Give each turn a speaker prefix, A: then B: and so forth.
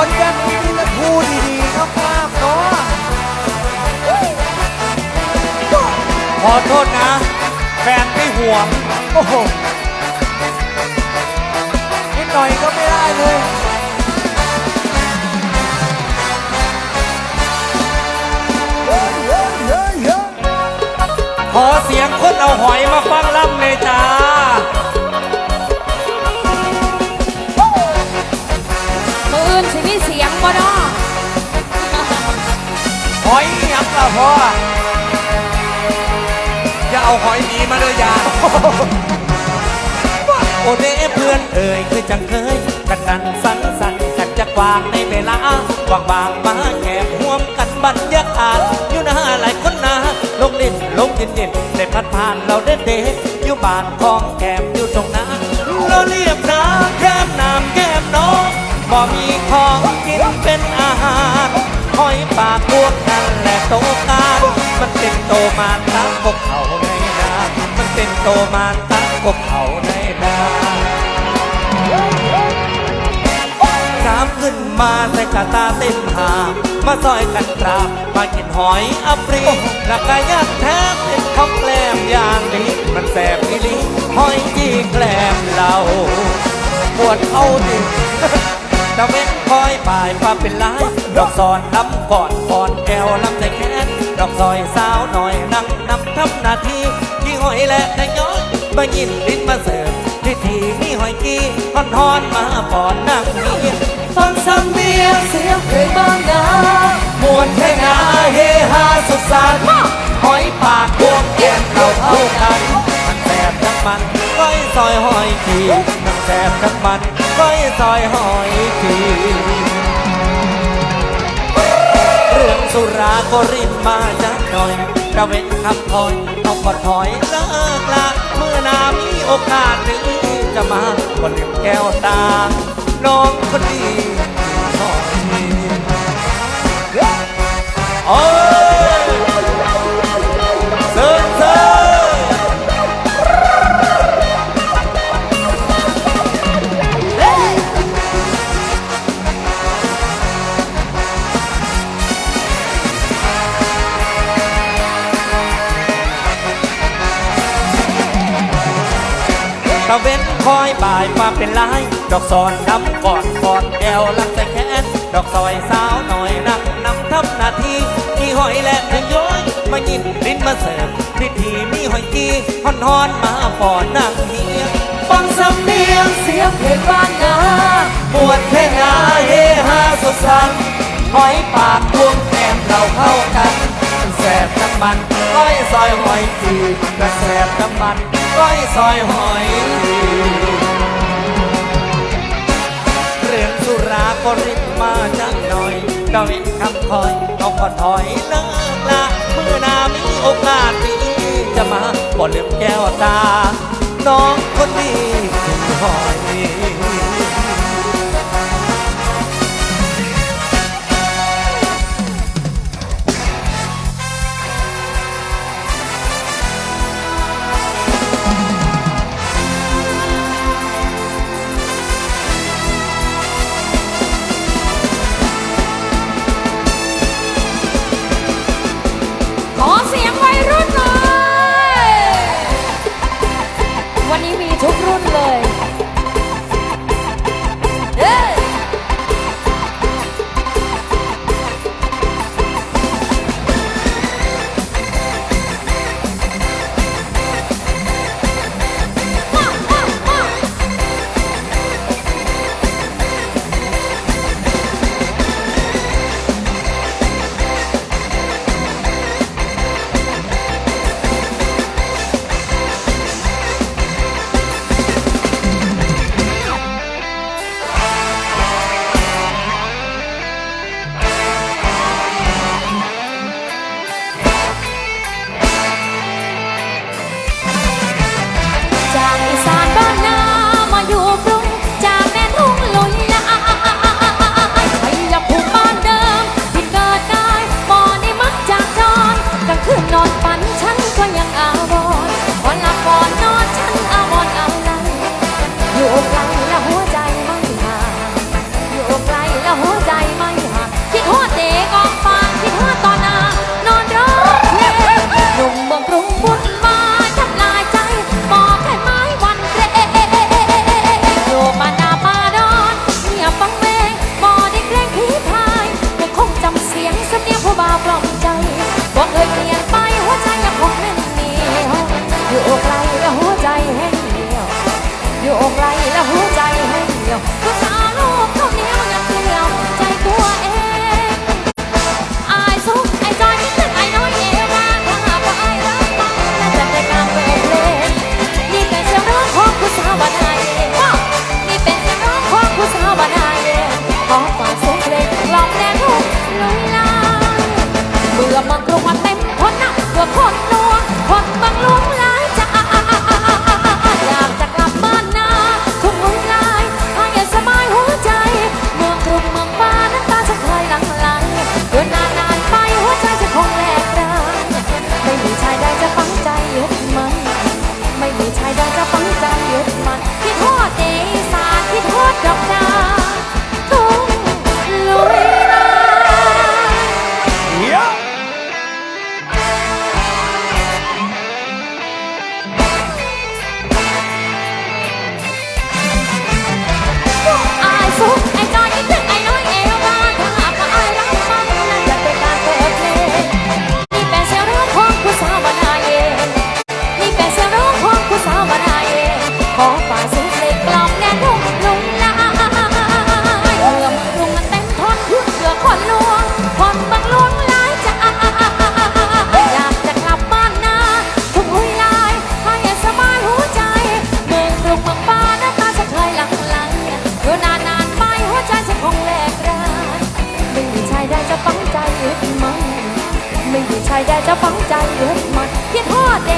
A: คนกันนี้จะ
B: พูดดีๆครับมากเนาะขอโทษนะ แฟนไม่ห่วง โอ้โห นิดหน่อยก็ไม่ได้เลยขอเสียงคนเอาหอยมาฟังล่ำเลยจ้า
A: บ่เนาะ
B: หอยยังล่ะพ่ออย่าเอาหอยหนีมาเลยอย่าโอเด้เพื่อนเอ่ยคือจังเคยกันนั่งสังสรรค์กันจะกวางในเวลาว่างบางมาแก่ห่วมกันบรรยากาศอยู่หน้าหลายคนนะลงเล่นลงเย็นเย็นได้พัดผ่านเราเด็ดเด็อยู่บ้านของแกมอยู่ตรงนั้นเราเรียบน้ำแก้มน้ำแก้มน้อง บ่มีของกินเป็นอาหารหอยปากพวกนั้นแหละโตกันมันเป็นโตมาตั้งพวกเขาในนามันเป็นโตมาตั้งพวกเขาในนาน้ำขึ้นมาใส่กะตาเต้นหามาซอยกันตราบมากินหอยอัปรีแล้วก็ยัดแทบเป็นข้าวแกล้มอย่างนี้มันแสบอีลีหอยจีแกล้มเราปวดเอาดิ ตะเว้นคอยป่ายฟ้ามเป็นลาย ดอกซอนน้ำก่อนก่อนแอวลำใส่แขนดอกซอยสาวหน่อยนั่งนำทำหน้าที่ที่หอยและนายย้อยมายินลิ้นมาเสิร์ฟพิธีมีหอยกี้ฮอนฮอนมาปอนนั่งเียฟังสำเนียงเสียงเพลงบางนามวนแค่นาเฮฮาสุขสันหอยปากพวงแก้มเราเท่ากันมันแสบทั้งมันก้อยซอยหอยทีมันแสบทั้งมันก้อยซอยหอย ราก็รินมาจักหน่อยระเว้นคำถอยต้องกดถอยเลิกละเมื่อนามีโอกาสหรือจะมาก็ลืมแก้วตาน้องคนดี ตะเว้นคอยบ่ายมาเป็นลาย ดอกซอนน้ำก่อนก่อนแก้วลักใส่แขนดอกซอยสาวหน่อยนั่งนำทำหน้าที่มีหอยและนย้อยมายินลิ้นมาเสิร์ฟพิธีมีหอยกี้ฮอนฮอนมาป่อนนั่งเฮียฟังสำเนียงเสียงเพลงบ้านนาปวดแค่นาเฮฮาสดสันหอยปากพวงแกมเราเข้ากันแสบน้ำมัน ก้อยซอยหอยจีกระแสบน้ำมันก้อยซอยหอยจีเรื่องสุราก็ริบมาจังหน่อยดาเวนคำคอยต้องขอถอยเลิกละเมื่อนามีโอกาสดีจะมาบ่ลืมแก้วตา น้องคนนี้ถึงหอย
A: ดจะฟังใจอึดมัน ไม่มีชายแดนจะฟังใจอึดมันเขียนพ่อดเด